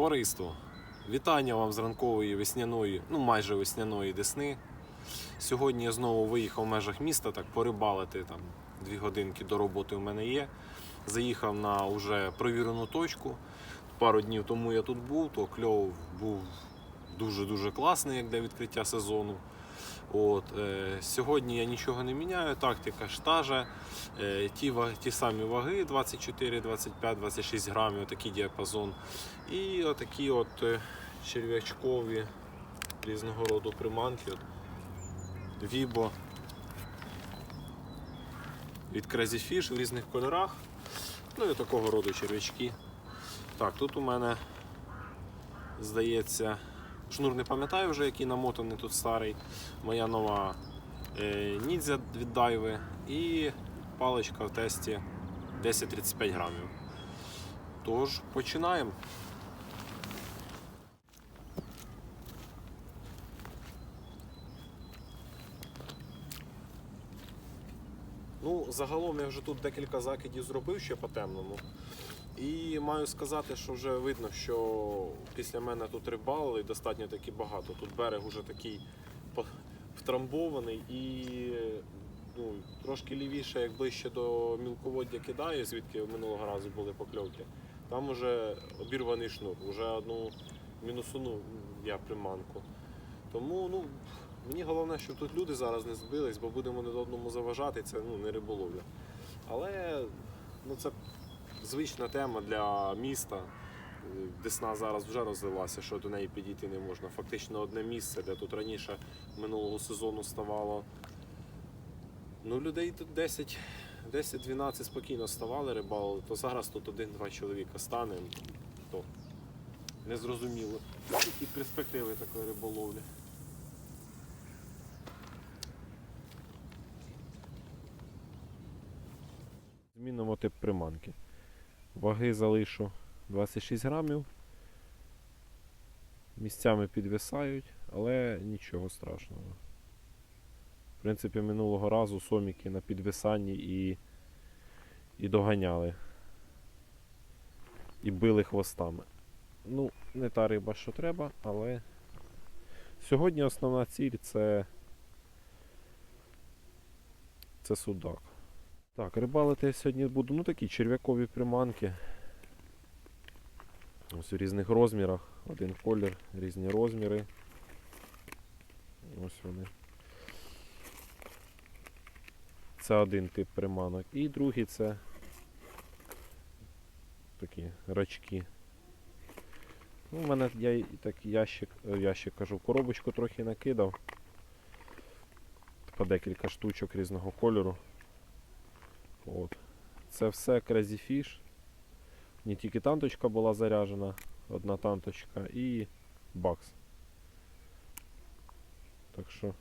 Товариство, вітання вам з ранкової весняної, ну майже весняної десни. Сьогодні я знову виїхав в межах міста, так порибалити там дві годинки до роботи у мене є. Заїхав на вже провірену точку. Пару днів тому я тут був, то кльов був дуже-дуже класний, як для відкриття сезону. От, е, сьогодні я нічого не міняю, тактика ж та же. Е, ті, ті самі ваги 24, 25, 26 грамів, такий діапазон. І отакі от е, черв'ячкові різного роду приманки. От, Вібо від Crazy Fish в різних кольорах. Ну і такого роду черв'ячки. Так, тут у мене здається, шнур не пам'ятаю вже, який намотаний тут старий. Моя нова е, ніндзя від дайви і паличка в тесті 10-35 грамів. Тож починаємо. Загалом я вже тут декілька закидів зробив ще по темному. І маю сказати, що вже видно, що після мене тут рибалили достатньо таки багато. Тут берег уже такий втрамбований і ну, трошки лівіше, як ближче до мілководдя кидаю, звідки минулого разу були покльовки. Там уже обірваний шнур, вже одну мінусунув я приманку. Тому ну, мені головне, щоб тут люди зараз не збились, бо будемо не одному заважати, це ну, не риболовля. Але ну, це звична тема для міста. Десна зараз вже розлилася, що до неї підійти не можна. Фактично одне місце, де тут раніше минулого сезону ставало. Ну, людей тут 10, 10-12 спокійно ставали, рибалили, то зараз тут один-два чоловіка стане, то незрозуміло. Які перспективи такої риболовлі. Змінимо тип приманки. Ваги залишу 26 грамів. Місцями підвисають, але нічого страшного. В принципі, минулого разу соміки на підвисанні і, і доганяли. І били хвостами. Ну, не та риба, що треба, але сьогодні основна ціль це, це судак. Так, рибалити я сьогодні буду, ну такі черв'якові приманки. Ось у різних розмірах. Один колір, різні розміри. Ось вони. Це один тип приманок. І другий це такі рачки. Ну, у мене я і так ящик, е, ящик кажу, коробочку трохи накидав. По декілька штучок різного кольору. От. Це все Crazy Fish. Не тільки танточка була заряджена, одна танточка і бакс. Так що.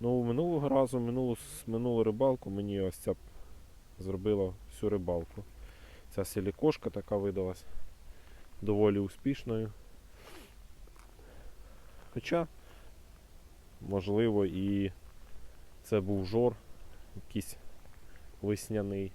Ну, минулого разу, минулу, минулу рибалку мені ось ця зробила всю рибалку. Ця силікошка така видалась доволі успішною. Хоча, можливо, і це був жор якийсь весняний.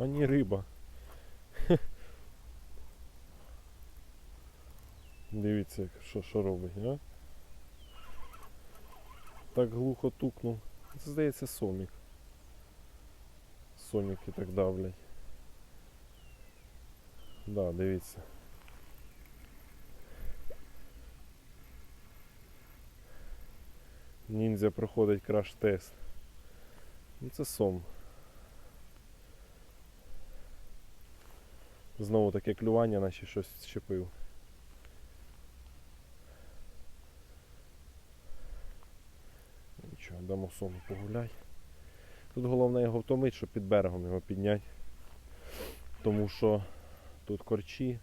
А не риба. Дивіться, що, що робить, а? Так глухо тукнув. Це здається сомік. Соміки так давлять. Да, дивіться. Ніндзя проходить краш-тест. Ну це сом. Знову таке клювання, наче щось щепив. Нічого, дамо сому погуляй. Тут головне його втомити, щоб під берегом його підняти. Тому що тут корчі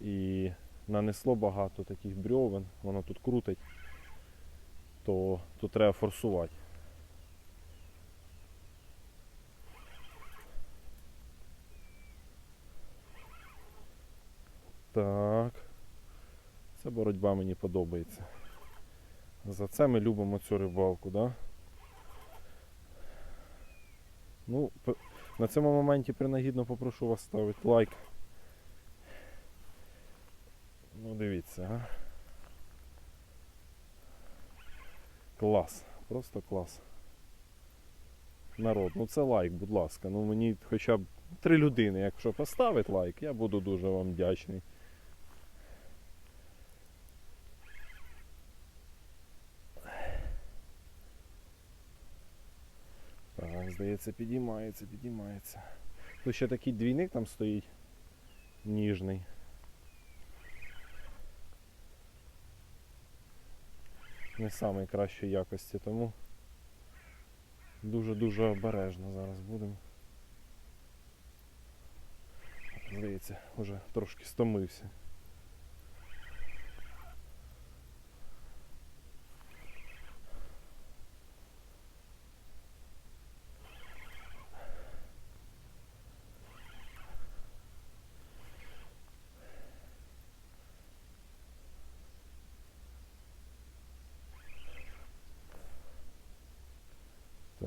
і нанесло багато таких брьовен, воно тут крутить. то тут треба форсувати. Так. Ця боротьба мені подобається. За це ми любимо цю рибалку, да? Ну, на цьому моменті принагідно попрошу вас ставити лайк. Ну, дивіться, а. Клас, просто клас. Народ, ну це лайк, будь ласка. Ну мені хоча б три людини, якщо поставить лайк, я буду дуже вам вдячний. Так, здається, підіймається, підіймається. Тут ще такий двійник там стоїть. Ніжний. Не самої кращої якості, тому дуже-дуже обережно зараз будемо. Здається, вже трошки стомився.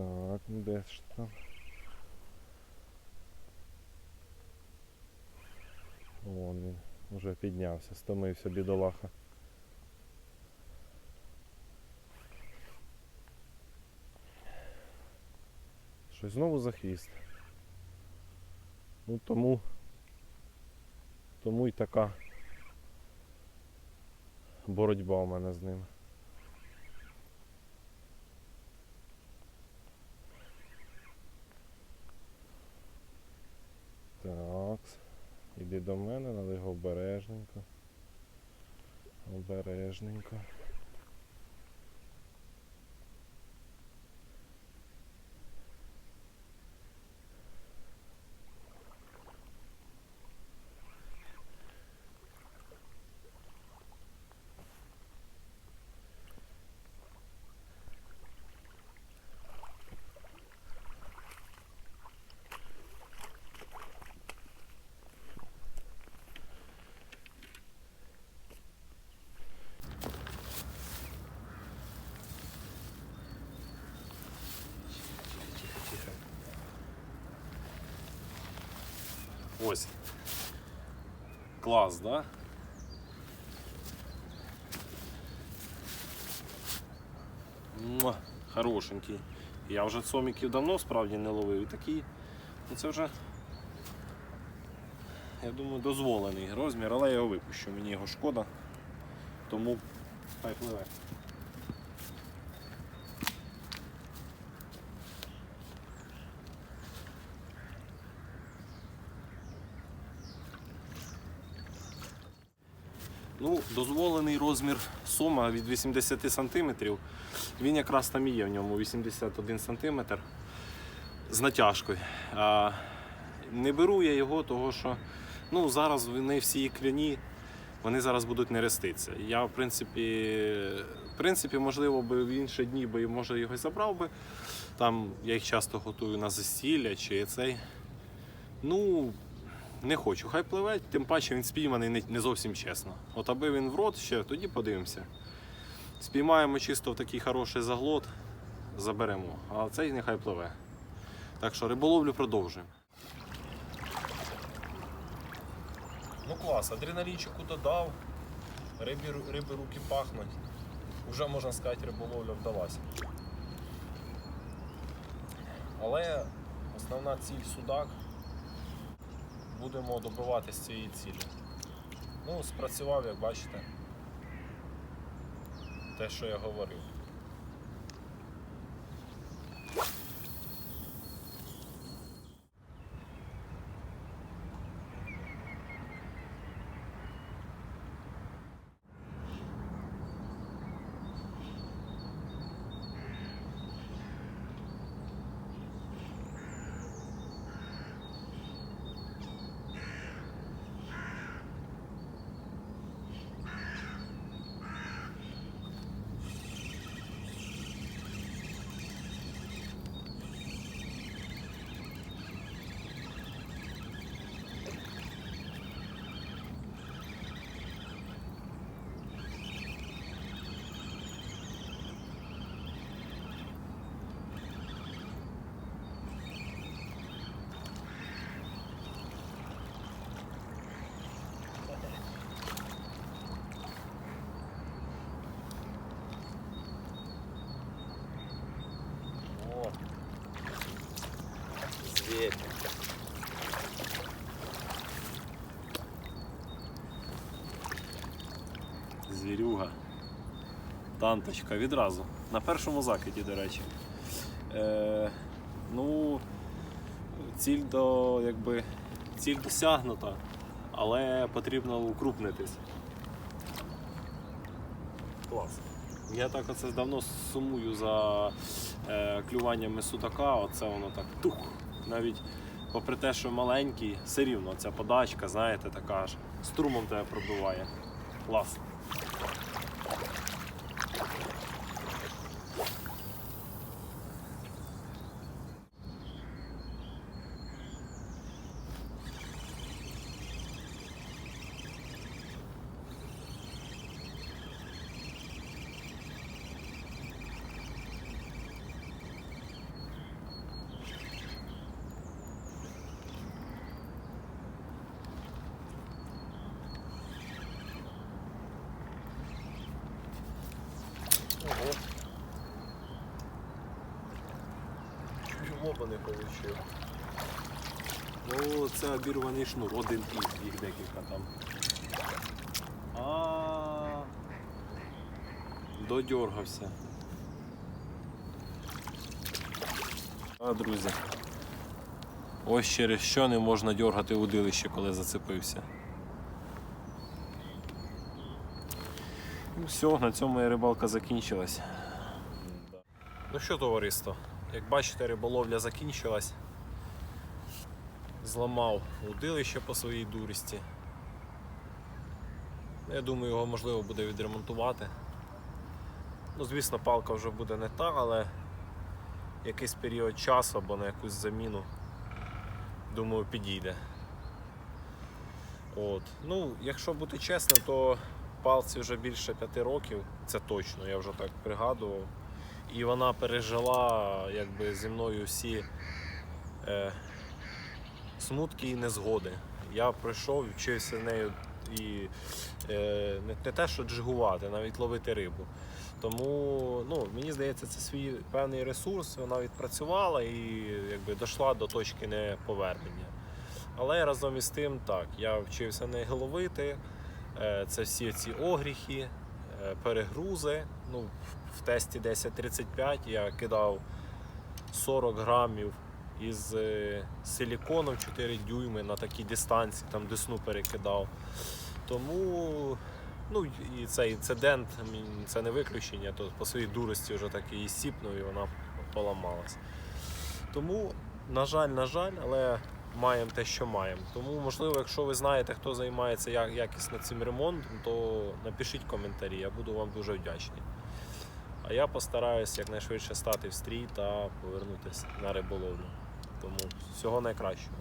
Так, ну де ж там? Вон він вже піднявся, стомився бідолаха. Щось знову за хвіст. Ну тому. Тому й така боротьба у мене з ним. Так. Іди до мене, але його обережненько. Обережненько. Ось. Клас, да? Муа, хорошенький. Я вже соміків давно справді не ловив. І такий, ну це вже, я думаю, дозволений розмір, але я його випущу, мені його шкода. Тому хай пливе. Ну, дозволений розмір сома від 80 см. Він якраз там і є в ньому 81 см з натяжкою. А, не беру я його, тому що ну, зараз вони всі кляні, вони зараз будуть не реститися. Я, в принципі, в принципі, можливо, би в інші дні би може його забрав би. Там я їх часто готую на застілля чи цей. Ну, не хочу, хай пливе, тим паче він спійманий не, зовсім чесно. От аби він в рот ще, тоді подивимося. Спіймаємо чисто в такий хороший заглот, заберемо, а цей нехай пливе. Так що риболовлю продовжуємо. Ну клас, адреналінчику додав, риби, риби руки пахнуть. Уже можна сказати, риболовля вдалася. Але основна ціль судак будемо добиватися цієї цілі. Ну, спрацював, як бачите, те, що я говорив. Є. Звірюга. Танточка відразу. На першому закиді, до речі. Е, ну, ціль до, якби, ціль досягнута, але потрібно укрупнитись. Клас. Я так оце давно сумую за е, клюваннями судака, оце воно так тух. Навіть попри те, що маленький, все рівно ця подачка, знаєте, така ж струмом тебе пробиває. Клас. Чуть в лоба не получив. Ну, це обірваний шнур, один із, їх декілька там. А додергався. А, друзі. Ось через що не можна дергати удилище, коли зацепився. Ну все, на цьому і рибалка закінчилась. Ну що, товариство, як бачите, риболовля закінчилась. Зламав удилище по своїй дурості. Я думаю, його можливо буде відремонтувати. Ну, звісно, палка вже буде не та, але якийсь період часу або на якусь заміну, думаю, підійде. От. Ну, якщо бути чесним, то палці вже більше п'яти років, це точно, я вже так пригадував. І вона пережила якби, зі мною всі е, смутки і незгоди. Я прийшов, вчився нею і е, не, не те, що джигувати, навіть ловити рибу. Тому ну, мені здається, це свій певний ресурс, вона відпрацювала і якби, дійшла до точки неповернення. Але разом із тим, так, я вчився не ловити. Е, Це всі ці огріхи, перегрузи. Ну, в- тесті 1035 я кидав 40 грамів із е, силіконом 4 дюйми на такій дистанції, там десну перекидав. Тому ну, і цей інцидент це не виключення, то по своїй дурості вже так її сіпнув і вона поламалась. Тому, на жаль, на жаль, але маємо те, що маємо. Тому, можливо, якщо ви знаєте, хто займається як- якісно цим ремонтом, то напишіть коментарі, я буду вам дуже вдячний. А я постараюсь якнайшвидше стати в стрій та повернутися на риболовлю. Тому всього найкращого.